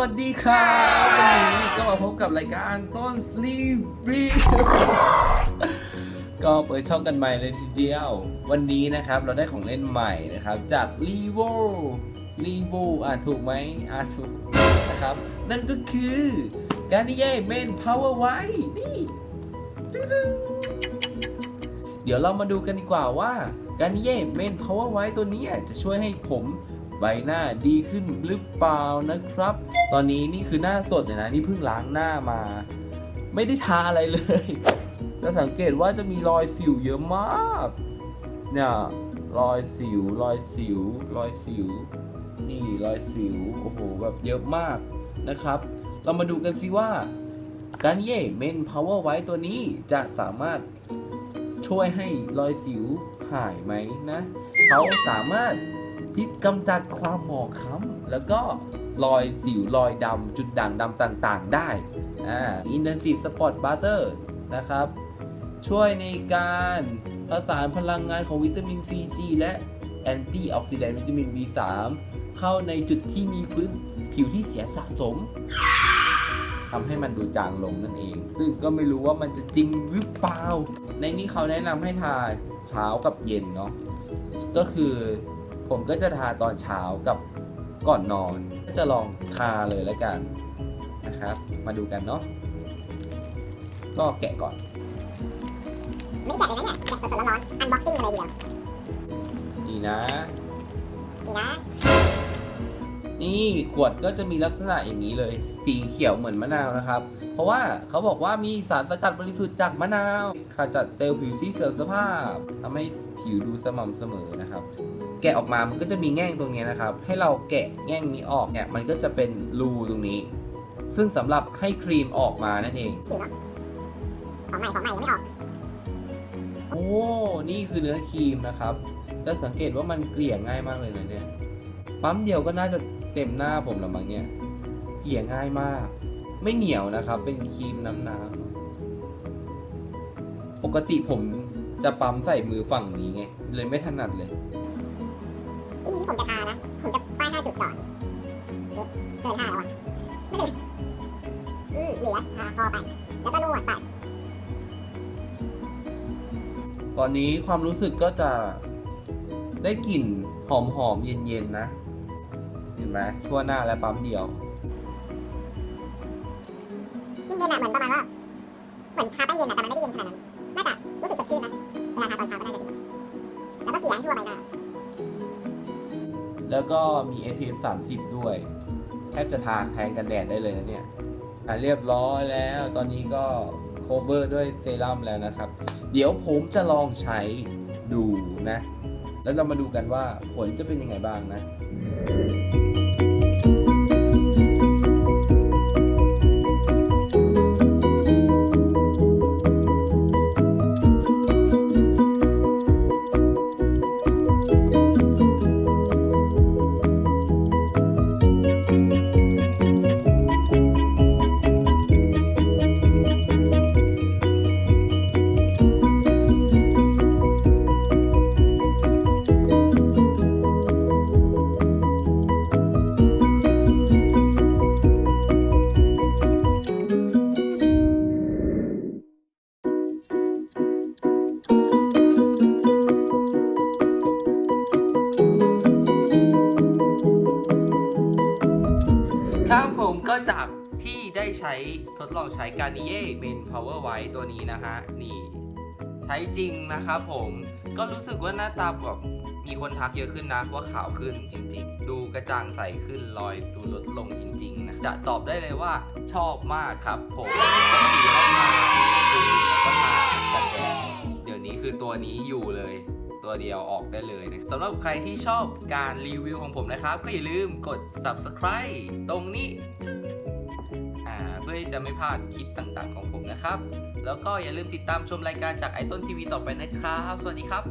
วัสดีครับวันนี้ก็มาพบกับรายการต้น Sleep Review ก็เปิดช่องกันใหม่เลยทีเดียว วันนี้นะครับเราได้ของเล่นใหม่นะครับ จาก r e v o r e v o อ่านถูกไหมอ่านถูกนะครับ นั่นก็คือ g a r n i e r Men Power White นี่เดี๋ยวเรามาดูกันดีกว่าว่า g a r n i e r Men Power White ตัวนี้จะช่วยให้ผม ใบหน้าดีขึ้นหรือเปล่านะครับ ตอนนี้นี่คือหน้าสดเลยนะนี่เพิ่งล้างหน้ามา ไม่ได้ทาอะไรเลยจะสังเกตว่าจะมีรอยสิวเยอะมาก เนี่ยรอยสิวรอยสิว รอยสิว นี่รอยสิวโอ้โหแบบเยอะมากนะครับ เรามาดูกันสิว่าการเย่เมนพาวเวอร์ไว้ตัวนี้จะสามารถช่วยให้รอยสิวหายไหมนะ เขาสามารถ พิษกำจัดความหมองคล้ำแล้วก็รอยสิวรอยดำจุดด่างดำต่างๆ ได้อ่า Intensive Spot Butter นะครับ ช่วยในการประสานพลังงานของวิตามิน C G และแอนตี้ออกซิแดนต์วิตามิน B3 เข้าในจุดที่มีพื้นผิวที่เสียสะสมทำให้มันดูจางลงนั่นเอง ซึ่งก็ไม่รู้ว่ามันจะจริงหรือเปล่า ในนี้เขาแนะนำให้ทาเช้ากับเย็นเนาะก็คือ ผมก็จะทาตอนเช้ากับก่อนนอน ก็จะลองทาเลยแล้วกันนะครับ มาดูกันเนาะก็แกะก่อนไม่ได้แกะเลยนะเนี่ยแกะสดๆร้อนๆอันบ็อกซิ่งกันเลยเดียวนี่นะดีนะ นี่ขวดก็จะมีลักษณะอย่างนี้เลย สีเขียวเหมือนมะนาวนะครับ เพราะว่าเขาบอกว่ามีสารสกัดบริสุทธิ์จากมะนาวขจัดเซลล์ผิวที่เสื่อมสภาพทำให้ผิวดูสม่ำเสมอนะครับ แกะออกมามันก็จะมีแง่งตรงนี้นะครับ ให้เราแกะแง่งนี้ออกเนี่ยมันก็จะเป็นรูตรงนี้ ซึ่งสำหรับให้ครีมออกมานั่นเองผิวนะของใหม่ของใหม่ยังไม่ออกโอ้ นี่คือเนื้อครีมนะครับ จะสังเกตว่ามันเกลี่ยง่ายมากเลยนะเนี่ย ปั๊มเดียวก็น่าจะ เต็มหน้าผมแล้วมั้งเนี่ยเกลี่ยง่ายมาก ไม่เหนียวนะครับ เป็นครีมน้ำน้ำปกติผมจะปั๊มใส่มือฝั่งนี้ไง เลยไม่ถนัดเลยวิธีที่ผมจะทานะ ผมจะป้ายห้าจุดก่อนนี่เดินห้าแล้วอะไม่เป็นไรอืมเหลือทาคอไป แล้วก็นวดไป ตอนนี้ความรู้สึกก็จะได้กลิ่นหอมๆเย็นๆนะ เห็นไหมทั่วหน้าและปั๊มเดียวยิ่งเย็นอะเหมือนประมาณว่าเหมือนทาแป้งเย็นอะแต่มันไม่ได้เย็นขนาดนั้นน่าจะรู้สึกสดชื่นนะเวลาทาตอนเช้าก็น่าจะดีแล้วก็เกลี่ยให้ทั่วใบหน้าแล้วก็มี SPF 30 ด้วย แทบจะทาแทนกันแดดได้เลยนะเนี่ยอะเรียบร้อยแล้ว ตอนนี้ก็ cover ด้วยเซรั่มแล้วนะครับ เดี๋ยวผมจะลองใช้ดูนะ แล้วเรามาดูกันว่าผลจะเป็นยังไงบ้างนะ จากที่ได้ใช้ทดลองใช้การนิเย่เมน Power White ตัวนี้นะฮะนี่ ใช้จริงนะครับผมก็รู้สึกว่าหน้าตาแบบมีคนทักเยอะขึ้นนะว่าขาวขึ้นจริง ๆ ดูกระจ่างใสขึ้นรอยดูลดลงจริง ๆ นะ จะตอบได้เลยว่าชอบมากครับผมปกติเราทาคือก็ทากันแดดเดี๋ยวนี้คือตัวนี้อยู่เลยตัวเดียวออกได้เลยนะสำหรับใครที่ชอบการรีวิวของผมนะครับ ก็อย่าลืมกด subscribe ตรงนี้ ที่จะไม่พลาดคลิปต่างๆของผมนะครับ แล้วก็อย่าลืมติดตามชมรายการจากไอต้นทีวีต่อไปนะครับ สวัสดีครับ